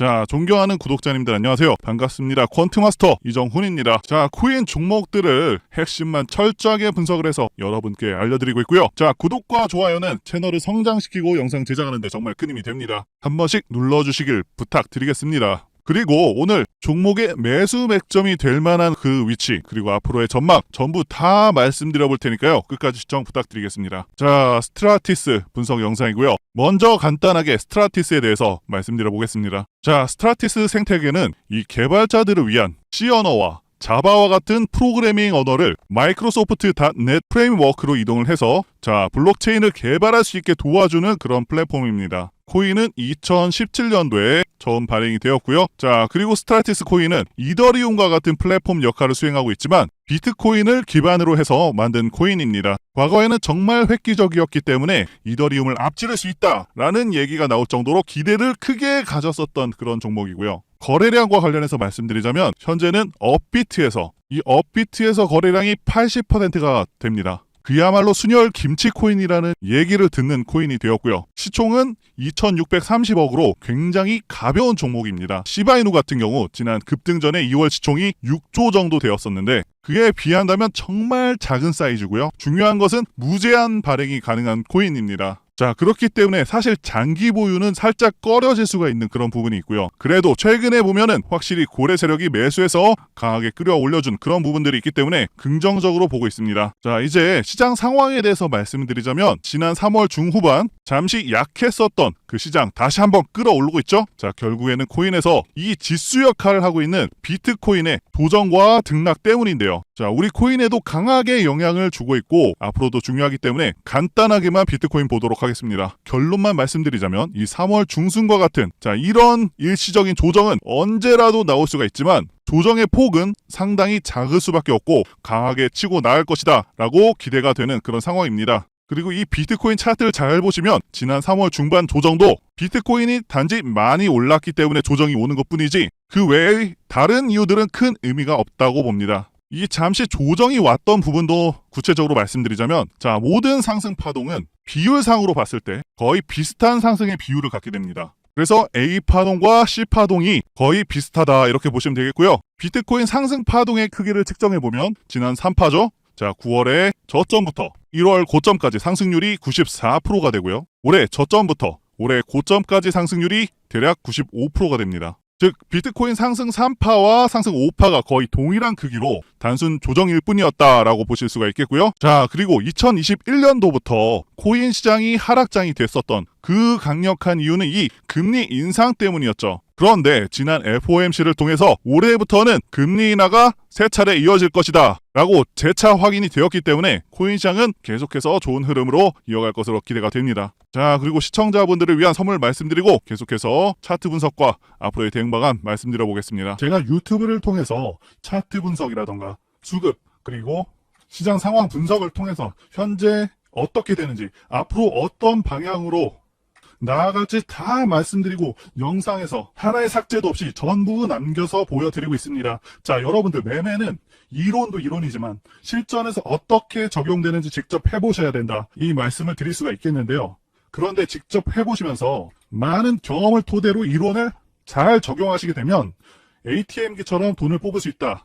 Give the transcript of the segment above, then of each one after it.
자, 존경하는 구독자님들 안녕하세요. 반갑습니다. 퀀트마스터 이정훈입니다. 자, 코인 종목들을 핵심만 철저하게 분석을 해서 여러분께 알려드리고 있고요. 자, 구독과 좋아요는 채널을 성장시키고 영상 제작하는 데 정말 큰 힘이 됩니다. 한 번씩 눌러주시길 부탁드리겠습니다. 그리고 오늘 종목의 매수 맥점이 될 만한 그 위치 그리고 앞으로의 전망 전부 다 말씀드려 볼 테니까요. 끝까지 시청 부탁드리겠습니다. 자 스트라티스 분석 영상이고요. 먼저 간단하게 스트라티스에 대해서 말씀드려 보겠습니다. 자 스트라티스 생태계는 이 개발자들을 위한 C 언어와 자바와 같은 프로그래밍 언어를 마이크로소프트 .NET 프레임워크로 이동을 해서 자 블록체인을 개발할 수 있게 도와주는 그런 플랫폼입니다. 코인은 2017년도에 처음 발행이 되었고요. 자 그리고 스트라티스 코인은 이더리움과 같은 플랫폼 역할을 수행하고 있지만 비트코인을 기반으로 해서 만든 코인입니다. 과거에는 정말 획기적이었기 때문에 이더리움을 앞지를 수 있다라는 얘기가 나올 정도로 기대를 크게 가졌었던 그런 종목이고요. 거래량과 관련해서 말씀드리자면 현재는 업비트에서 이 업비트에서 거래량이 80%가 됩니다. 그야말로 순혈 김치 코인이라는 얘기를 듣는 코인이 되었고요. 시총은 2,630억으로 굉장히 가벼운 종목입니다. 시바이누 같은 경우 지난 급등 전에 2월 시총이 6조 정도 되었었는데 그에 비한다면 정말 작은 사이즈고요. 중요한 것은 무제한 발행이 가능한 코인입니다. 자, 그렇기 때문에 사실 장기 보유는 살짝 꺼려질 수가 있는 그런 부분이 있고요. 그래도 최근에 보면은 확실히 고래 세력이 매수해서 강하게 끌어 올려준 그런 부분들이 있기 때문에 긍정적으로 보고 있습니다. 자, 이제 시장 상황에 대해서 말씀드리자면 지난 3월 중후반 잠시 약했었던 그 시장 다시 한번 끌어오르고 있죠. 자, 결국에는 코인에서 이 지수 역할을 하고 있는 비트코인의 도전과 등락 때문인데요. 자, 우리 코인에도 강하게 영향을 주고 있고 앞으로도 중요하기 때문에 간단하게만 비트코인 보도록 하겠습니다. 결론만 말씀드리자면 이 3월 중순과 같은 자, 이런 일시적인 조정은 언제라도 나올 수가 있지만 조정의 폭은 상당히 작을 수밖에 없고 강하게 치고 나갈 것이다 라고 기대가 되는 그런 상황입니다. 그리고 이 비트코인 차트를 잘 보시면 지난 3월 중반 조정도 비트코인이 단지 많이 올랐기 때문에 조정이 오는 것 뿐이지 그 외의 다른 이유들은 큰 의미가 없다고 봅니다. 이 잠시 조정이 왔던 부분도 구체적으로 말씀드리자면 자 모든 상승 파동은 비율상으로 봤을 때 거의 비슷한 상승의 비율을 갖게 됩니다. 그래서 A 파동과 C 파동이 거의 비슷하다 이렇게 보시면 되겠고요. 비트코인 상승 파동의 크기를 측정해 보면 지난 3파죠. 자 9월에 저점부터 1월 고점까지 상승률이 94%가 되고요. 올해 저점부터 올해 고점까지 상승률이 대략 95%가 됩니다. 즉 비트코인 상승 3파와 상승 5파가 거의 동일한 크기로 단순 조정일 뿐이었다라고 보실 수가 있겠고요. 자, 그리고 2021년도부터 코인 시장이 하락장이 됐었던 그 강력한 이유는 이 금리 인상 때문이었죠. 그런데 지난 FOMC를 통해서 올해부터는 금리 인하가 세 차례 이어질 것이다 라고 재차 확인이 되었기 때문에 코인 시장은 계속해서 좋은 흐름으로 이어갈 것으로 기대가 됩니다. 자 그리고 시청자분들을 위한 선물 말씀드리고 계속해서 차트 분석과 앞으로의 대응 방안 말씀드려 보겠습니다. 제가 유튜브를 통해서 차트 분석이라던가 수급 그리고 시장 상황 분석을 통해서 현재 어떻게 되는지 앞으로 어떤 방향으로 나아갈지 다 말씀드리고 영상에서 하나의 삭제도 없이 전부 남겨서 보여드리고 있습니다. 자, 여러분들 매매는 이론도 이론이지만 실전에서 어떻게 적용되는지 직접 해보셔야 된다. 이 말씀을 드릴 수가 있겠는데요. 그런데 직접 해보시면서 많은 경험을 토대로 이론을 잘 적용하시게 되면 ATM기처럼 돈을 뽑을 수 있다.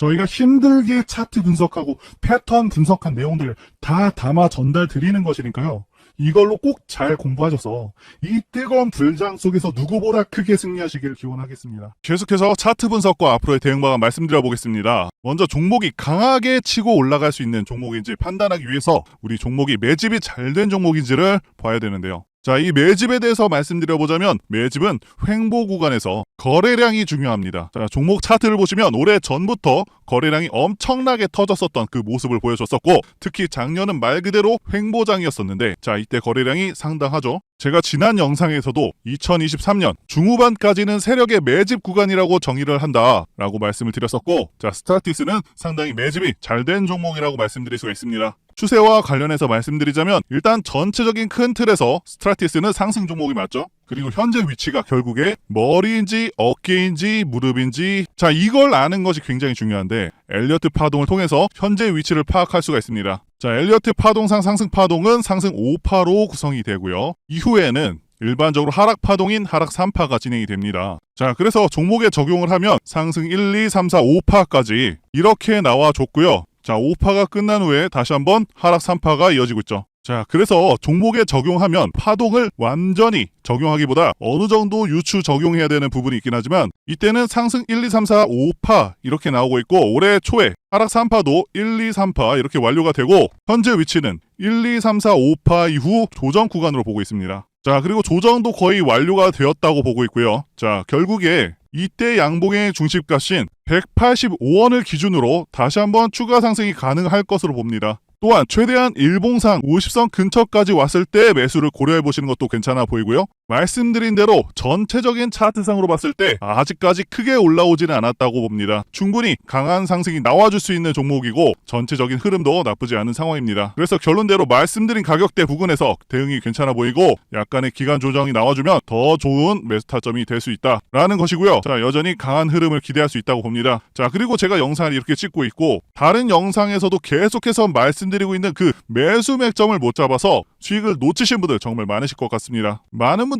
저희가 힘들게 차트 분석하고 패턴 분석한 내용들 다 담아 전달 드리는 것이니까요. 이걸로 꼭 잘 공부하셔서 이 뜨거운 불장 속에서 누구보다 크게 승리하시길 기원하겠습니다. 계속해서 차트 분석과 앞으로의 대응 방안 말씀드려 보겠습니다. 먼저 종목이 강하게 치고 올라갈 수 있는 종목인지 판단하기 위해서 우리 종목이 매집이 잘 된 종목인지를 봐야 되는데요. 자, 이 매집에 대해서 말씀드려보자면 매집은 횡보 구간에서 거래량이 중요합니다. 자, 종목 차트를 보시면 올해 전부터 거래량이 엄청나게 터졌었던 그 모습을 보여줬었고 특히 작년은 말 그대로 횡보장이었었는데 자, 이때 거래량이 상당하죠. 제가 지난 영상에서도 2023년 중후반까지는 세력의 매집 구간이라고 정의를 한다라고 말씀을 드렸었고 자, 스타티스는 상당히 매집이 잘 된 종목이라고 말씀드릴 수가 있습니다. 추세와 관련해서 말씀드리자면 일단 전체적인 큰 틀에서 스트라티스는 상승 종목이 맞죠. 그리고 현재 위치가 결국에 머리인지 어깨인지 무릎인지 자 이걸 아는 것이 굉장히 중요한데 엘리어트 파동을 통해서 현재 위치를 파악할 수가 있습니다. 자 엘리어트 파동상 상승 파동은 상승 5파로 구성이 되고요. 이후에는 일반적으로 하락 파동인 하락 3파가 진행이 됩니다. 자, 그래서 종목에 적용을 하면 상승 1, 2, 3, 4, 5파까지 이렇게 나와 줬고요. 자, 5파가 끝난 후에 다시 한번 하락 3파가 이어지고 있죠. 자, 그래서 종목에 적용하면 파동을 완전히 적용하기보다 어느 정도 유추 적용해야 되는 부분이 있긴 하지만 이때는 상승 1, 2, 3, 4, 5파 이렇게 나오고 있고 올해 초에 하락 3파도 1, 2, 3파 이렇게 완료가 되고 현재 위치는 1, 2, 3, 4, 5파 이후 조정 구간으로 보고 있습니다. 자, 그리고 조정도 거의 완료가 되었다고 보고 있고요. 자, 결국에 이때 양봉의 중심값인 185원을 기준으로 다시 한번 추가 상승이 가능할 것으로 봅니다. 또한 최대한 일봉상 50선 근처까지 왔을 때 매수를 고려해 보시는 것도 괜찮아 보이고요. 말씀드린 대로 전체적인 차트상으로 봤을 때 아직까지 크게 올라오지는 않았다고 봅니다. 충분히 강한 상승이 나와줄 수 있는 종목이고 전체적인 흐름도 나쁘지 않은 상황입니다. 그래서 결론대로 말씀드린 가격대 부근에서 대응이 괜찮아 보이고 약간의 기간 조정이 나와주면 더 좋은 매수 타점이 될 수 있다라는 것이고요. 자 여전히 강한 흐름을 기대할 수 있다고 봅니다. 자 그리고 제가 영상을 이렇게 찍고 있고 다른 영상에서도 계속해서 말씀드리고 있는 그 매수 맥점을 못 잡아서 수익을 놓치신 분들 정말 많으실 것 같습니다. 많은 분들